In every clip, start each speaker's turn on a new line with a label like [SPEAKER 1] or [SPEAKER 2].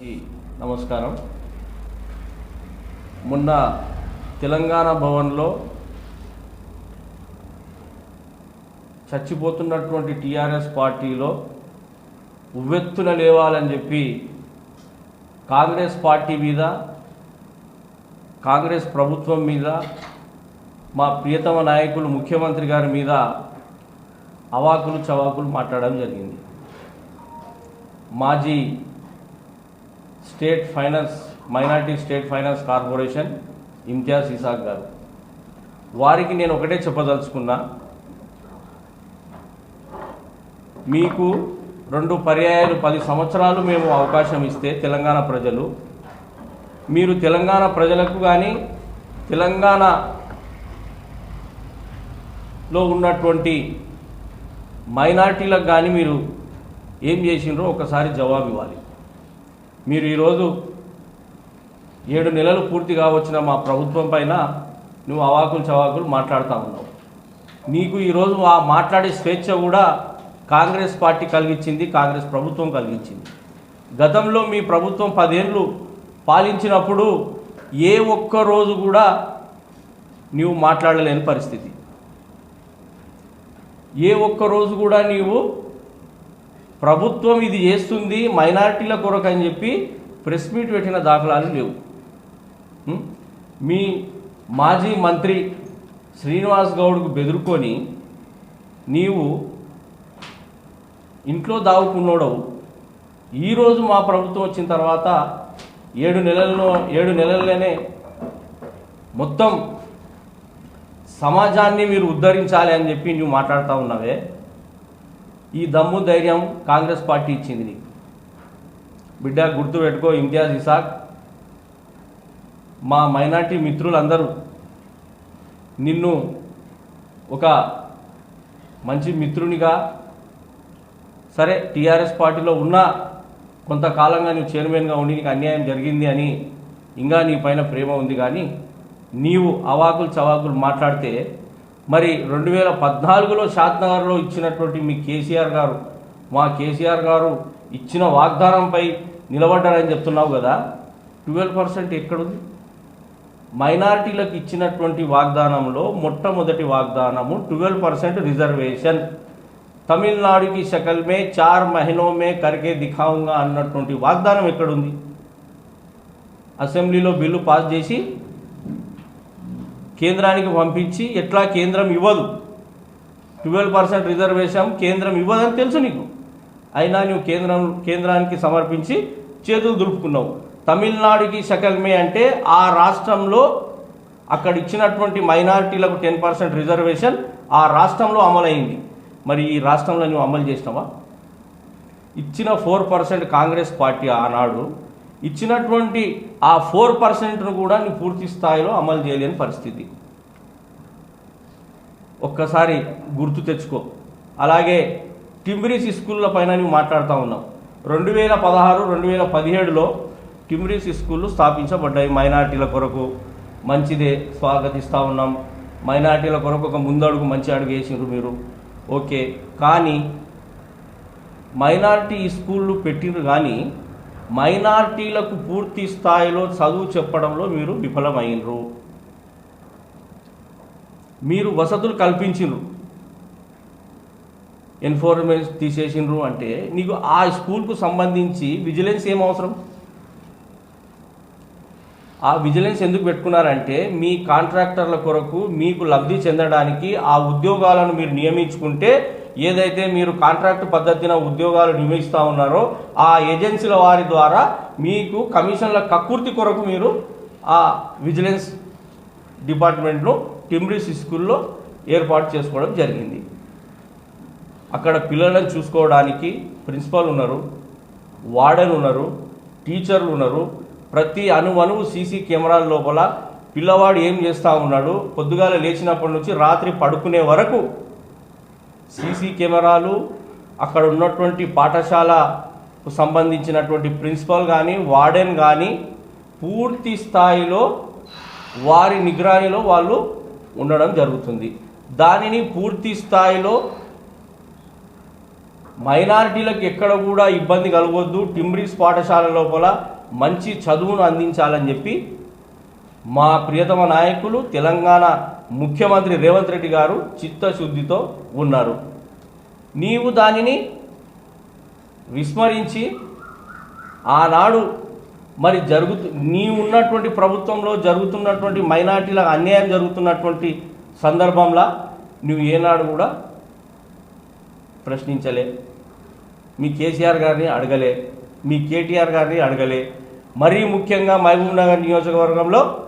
[SPEAKER 1] నమస్కారం. మొన్న తెలంగాణ భవన్లో చచ్చిపోతున్నటువంటి టీఆర్ఎస్ పార్టీలో ఉవ్వెత్తున లేవాలని చెప్పి కాంగ్రెస్ పార్టీ మీద కాంగ్రెస్ ప్రభుత్వం మీద మా ప్రియతమ నాయకులు ముఖ్యమంత్రి గారి మీద అవాకులు చవాకులు మాట్లాడడం జరిగింది. మాజీ state finance minority state finance corporation Imtiaz Isaq గారు. వారికి నేను ఒకటే చెప్పదలుచుకున్నా. మీకు రెండు పర్యాయాలు పది సంవత్సరాలు మేము అవకాశం ఇస్తే తెలంగాణ ప్రజలు మీరు తెలంగాణ ప్రజలకు కానీ తెలంగాణలో ఉన్నటువంటి మైనార్టీలకు కానీ మీరు ఏం చేసినారో ఒకసారి జవాబు ఇవ్వాలి. మీరు ఈరోజు ఏడు నెలలు పూర్తిగా వచ్చిన మా ప్రభుత్వం పైన నువ్వు అవాకులు చవాకులు మాట్లాడుతూ ఉన్నావు. నీకు ఈరోజు ఆ మాట్లాడే స్వేచ్ఛ కూడా కాంగ్రెస్ పార్టీ కలిగించింది కాంగ్రెస్ ప్రభుత్వం కలిగించింది. గతంలో మీ ప్రభుత్వం పదేళ్ళు పాలించినప్పుడు ఏ ఒక్క రోజు కూడా నీవు మాట్లాడలేని పరిస్థితి. ఏ ఒక్క రోజు కూడా నీవు ప్రభుత్వం ఇది చేస్తుంది మైనారిటీల కొరకు అని చెప్పి ప్రెస్ మీట్ పెట్టిన దాఖలాలు లేవు. మీ మాజీ మంత్రి శ్రీనివాస్ గౌడ్కు బెదురుకొని నీవు ఇంట్లో దావుకున్నోడవు ఈరోజు మా ప్రభుత్వం వచ్చిన తర్వాత ఏడు నెలల్లో ఏడు నెలల్లోనే మొత్తం సమాజాన్ని మీరు ఉద్ధరించాలి అని చెప్పి నువ్వు మాట్లాడుతూ ఉన్నావే. ఈ దమ్ము ధైర్యం కాంగ్రెస్ పార్టీ ఇచ్చింది నీకు. బిడ్డ గుర్తుపెట్టుకో ఇంతియాజ్ ఇసాక్ మా మైనార్టీ మిత్రులందరూ నిన్ను ఒక మంచి మిత్రునిగా సరే టీఆర్ఎస్ పార్టీలో ఉన్నా కొంతకాలంగా నువ్వు చైర్మన్గా ఉండి నీకు అన్యాయం జరిగింది అని ఇంకా నీ పైన ప్రేమ ఉంది కానీ నీవు అవాకులు చవాకులు మాట్లాడితే మరి రెండు వేల పద్నాలుగులో షాద్నగర్లో ఇచ్చినటువంటి మీ కేసీఆర్ గారు మా కేసీఆర్ గారు ఇచ్చిన వాగ్దానంపై నిలబడ్డారని చెప్తున్నావు కదా ట్వెల్వ్ పర్సెంట్ ఎక్కడుంది? మైనారిటీలకు ఇచ్చినటువంటి వాగ్దానంలో మొట్టమొదటి వాగ్దానము ట్వెల్వ్ పర్సెంట్ రిజర్వేషన్. తమిళనాడుకి శకల్మే చార్ మహినో మే కరికే దిఖాంగా అన్నటువంటి వాగ్దానం ఎక్కడుంది? అసెంబ్లీలో బిల్లు పాస్ చేసి కేంద్రానికి పంపించి ఎట్లా కేంద్రం ఇవ్వదు? ట్వెల్వ్ పర్సెంట్ రిజర్వేషన్ కేంద్రం ఇవ్వదని తెలుసు నీకు. అయినా నువ్వు కేంద్రం కేంద్రానికి సమర్పించి చేతులు దులుపుకున్నావు. తమిళనాడుకి శకల్మే అంటే ఆ రాష్ట్రంలో అక్కడ ఇచ్చినటువంటి మైనారిటీలకు టెన్ పర్సెంట్ రిజర్వేషన్ ఆ రాష్ట్రంలో అమలైంది. మరి ఈ రాష్ట్రంలో నువ్వు అమలు చేసినావా? ఇచ్చిన ఫోర్ పర్సెంట్ కాంగ్రెస్ పార్టీ ఆనాడు ఇచ్చినటువంటి ఆ ఫోర్ పర్సెంట్ను కూడా నీ పూర్తి స్థాయిలో అమలు చేయలేని పరిస్థితి. ఒక్కసారి గుర్తు తెచ్చుకో. అలాగే టిమ్రీస్ స్కూళ్ళ పైన నువ్వు మాట్లాడుతూ ఉన్నావు. రెండు వేల పదహారు రెండు వేల పదిహేడులో టిమ్రీస్ స్కూళ్ళు స్థాపించబడ్డాయి మైనార్టీల కొరకు. మంచిదే స్వాగతిస్తూ ఉన్నాం. మైనార్టీల కొరకు ఒక ముందడుగు మంచి అడుగు వేసిండ్రు మీరు. ఓకే. కానీ మైనార్టీ స్కూళ్ళు పెట్టిండ్రు కానీ మైనార్టీలకు పూర్తి స్థాయిలో చదువు చెప్పడంలో మీరు విఫలమైనరు. మీరు వసతులు కల్పించిండ్రు ఎన్ఫోర్స్మెంట్ తీసేసిండ్రు అంటే నీకు ఆ స్కూల్కు సంబంధించి విజిలెన్స్ ఏం అవసరం? ఆ విజిలెన్స్ ఎందుకు పెట్టుకున్నారంటే మీ కాంట్రాక్టర్ల కొరకు మీకు లబ్ధి చెందడానికి ఆ ఉద్యోగాలను మీరు నియమించుకుంటే ఏదైతే మీరు కాంట్రాక్ట్ పద్ధతిన ఉద్యోగాలు నియమిస్తూ ఉన్నారో ఆ ఏజెన్సీల వారి ద్వారా మీకు కమిషన్ల కక్కుర్తి కొరకు మీరు ఆ విజిలెన్స్ డిపార్ట్మెంట్ను టిమ్రిస్ స్కూల్లో ఏర్పాటు చేసుకోవడం జరిగింది. అక్కడ పిల్లలను చూసుకోవడానికి ప్రిన్సిపాల్ ఉన్నారు వార్డెన్ ఉన్నారు టీచర్లు ఉన్నారు. ప్రతి అణువణువు సీసీ కెమెరాల లోపల పిల్లవాడు ఏం చేస్తూ ఉన్నాడు? పొద్దుగాల లేచినప్పటి నుంచి రాత్రి పడుకునే వరకు సీసీ కెమెరాలు అక్కడ ఉన్నటువంటి పాఠశాలకు సంబంధించినటువంటి ప్రిన్సిపల్ కానీ వార్డెన్ కానీ పూర్తి స్థాయిలో వారి నిగ్రహణలో వాళ్ళు ఉండడం జరుగుతుంది. దానిని పూర్తి స్థాయిలో మైనారిటీలకు ఎక్కడ కూడా ఇబ్బంది కలగొద్దు టిమ్రిస్ పాఠశాల లోపల మంచి చదువును అందించాలని చెప్పి మా ప్రియతమ నాయకులు తెలంగాణ ముఖ్యమంత్రి రేవంత్ రెడ్డి గారు చిత్తశుద్ధితో ఉన్నారు. నీవు దానిని విస్మరించి ఆనాడు మరి జరుగుతు నీ ఉన్నటువంటి ప్రభుత్వంలో జరుగుతున్నటువంటి మైనార్టీల అన్యాయం జరుగుతున్నటువంటి సందర్భంలో నువ్వు ఏనాడు కూడా ప్రశ్నించలే. మీ కేసీఆర్ గారిని అడగలే. మీ కేటీఆర్ గారిని అడగలే. మరీ ముఖ్యంగా మహబూబ్ నగర్ నియోజకవర్గంలో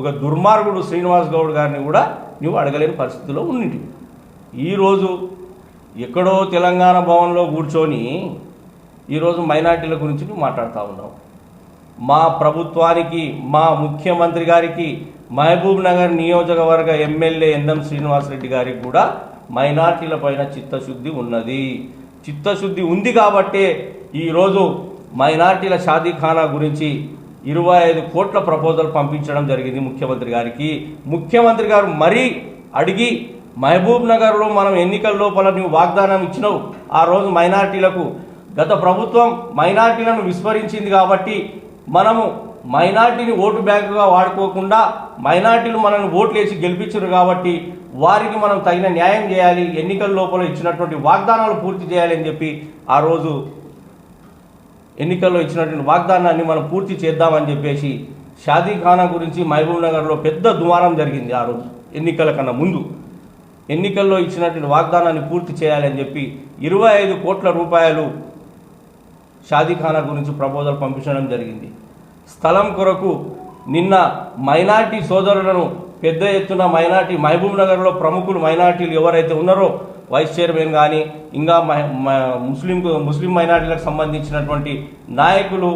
[SPEAKER 1] ఒక దుర్మార్గుడు శ్రీనివాస్ గౌడ్ గారిని కూడా నువ్వు అడగలేని పరిస్థితిలో ఉన్నింటి. ఈరోజు ఎక్కడో తెలంగాణ భవన్లో కూర్చొని ఈరోజు మైనార్టీల గురించి నువ్వు మాట్లాడుతూ ఉన్నావు. మా ప్రభుత్వానికి మా ముఖ్యమంత్రి గారికి మహబూబ్ నగర్ నియోజకవర్గ ఎమ్మెల్యే ఎన్ఎం శ్రీనివాసరెడ్డి గారికి కూడా మైనార్టీల పైన చిత్తశుద్ధి ఉన్నది. చిత్తశుద్ధి ఉంది కాబట్టే ఈరోజు మైనార్టీల షాదీఖానా గురించి ఇరవై ఐదు కోట్ల ప్రపోజల్ పంపించడం జరిగింది ముఖ్యమంత్రి గారికి. ముఖ్యమంత్రి గారు మరీ అడిగి మహబూబ్ నగర్లో మనం ఎన్నికల లోపల నువ్వు వాగ్దానం ఇచ్చినావు ఆ రోజు మైనార్టీలకు. గత ప్రభుత్వం మైనార్టీలను విస్మరించింది కాబట్టి మనము మైనార్టీని ఓటు బ్యాంకుగా వాడుకోకుండా మైనార్టీలు మనల్ని ఓట్లు వేసి గెలిపించారు కాబట్టి వారికి మనం తగిన న్యాయం చేయాలి ఎన్నికల లోపల ఇచ్చినటువంటి వాగ్దానాలు పూర్తి చేయాలి అని చెప్పి ఆ రోజు ఎన్నికల్లో ఇచ్చినటువంటి వాగ్దానాన్ని మనం పూర్తి చేద్దామని చెప్పేసి షాదీఖానా గురించి మహబూబ్ నగర్లో పెద్ద దుమారం జరిగింది ఆ రోజు ఎన్నికల కన్నా ముందు. ఎన్నికల్లో ఇచ్చినటువంటి వాగ్దానాన్ని పూర్తి చేయాలని చెప్పి ఇరవై ఐదు కోట్ల రూపాయలు షాదీఖానా గురించి ప్రపోజల్ పంపించడం జరిగింది. స్థలం కొరకు నిన్న మైనార్టీ సోదరులను పెద్ద ఎత్తున మైనార్టీ మహబూబ్ నగర్లో ప్రముఖులు మైనార్టీలు ఎవరైతే ఉన్నారో వైస్ చైర్మన్ కానీ ఇంకా ముస్లిం ముస్లిం మైనార్టీలకు సంబంధించినటువంటి నాయకులు